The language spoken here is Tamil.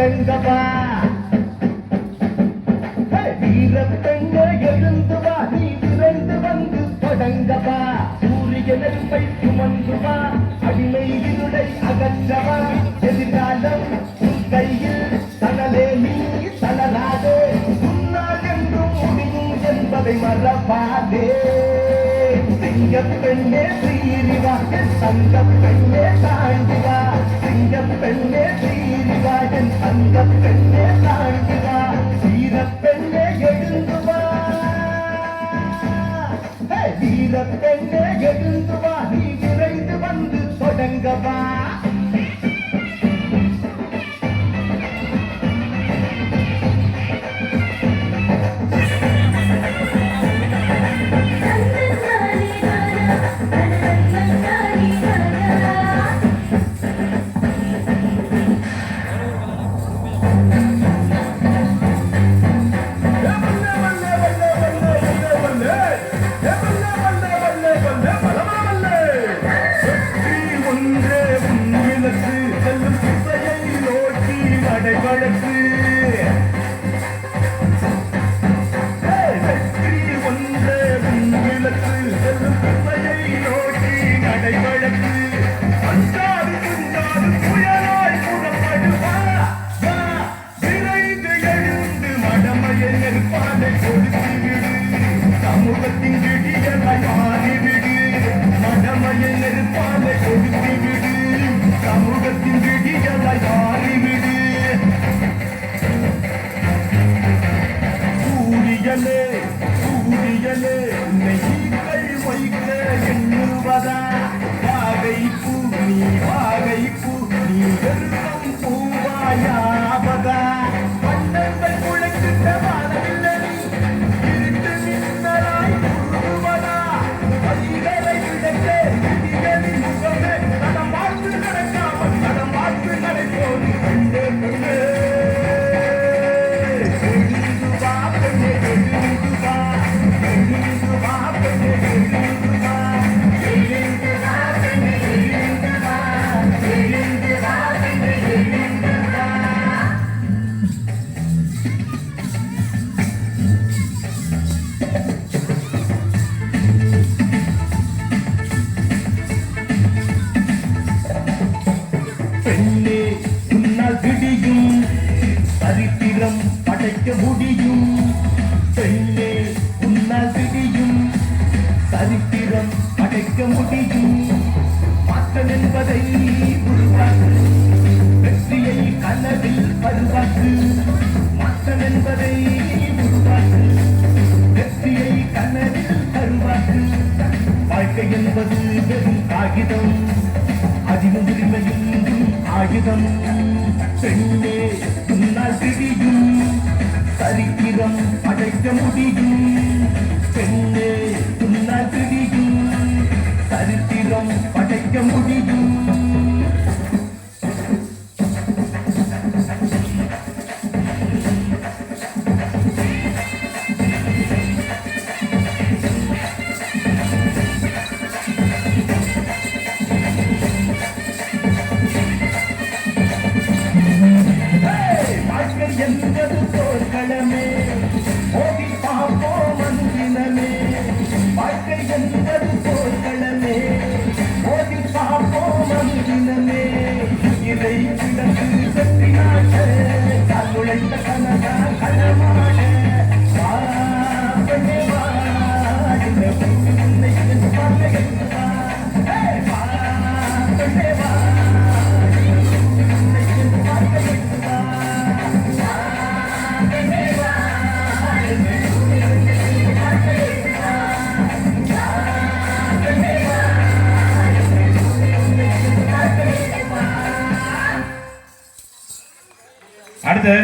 தொடங்கவா வீரப்பெண்ணே எழுந்து வா நீ விரைந்து வந்து தொடங்கவா? சூரிய நெருப்பை சுமந்து வா அடிமை இருளை அகற்றவா? எதிர்காலம் கையில் தனலே நீ என்றும் முடியும் என்பதை மறவாதே. தாண்டிவா என் தங்கப்பெண்ணே தாண்டிவா சூரியனே சூரியனே வைக்க எண்ணுவதா வாகை பூ நீ வாகை பூ நீ வெறும் சரித்திரம் படைக்க முடியும். பெண்ணே உன்னால் விடியும். சரித்திரம் படைக்க முடியும். மாற்றம் என்பதை உருவாக்கு. வெற்றியை கனவில் பருவாக்கு. மாற்றம் என்பதை உருவாக்கு. வெற்றியை கனவில் பருவாக்கு. வாழ்க்கை என்பது வெறும் காகிதம். அதிலும் உரிமையும் ஆயுதம். பெண்ணே விடியும் சரித்திரம் படைக்க முடியும். கண்டது போர்க்களமே ஓடி பார்ப்போம் மனிதனமே இதை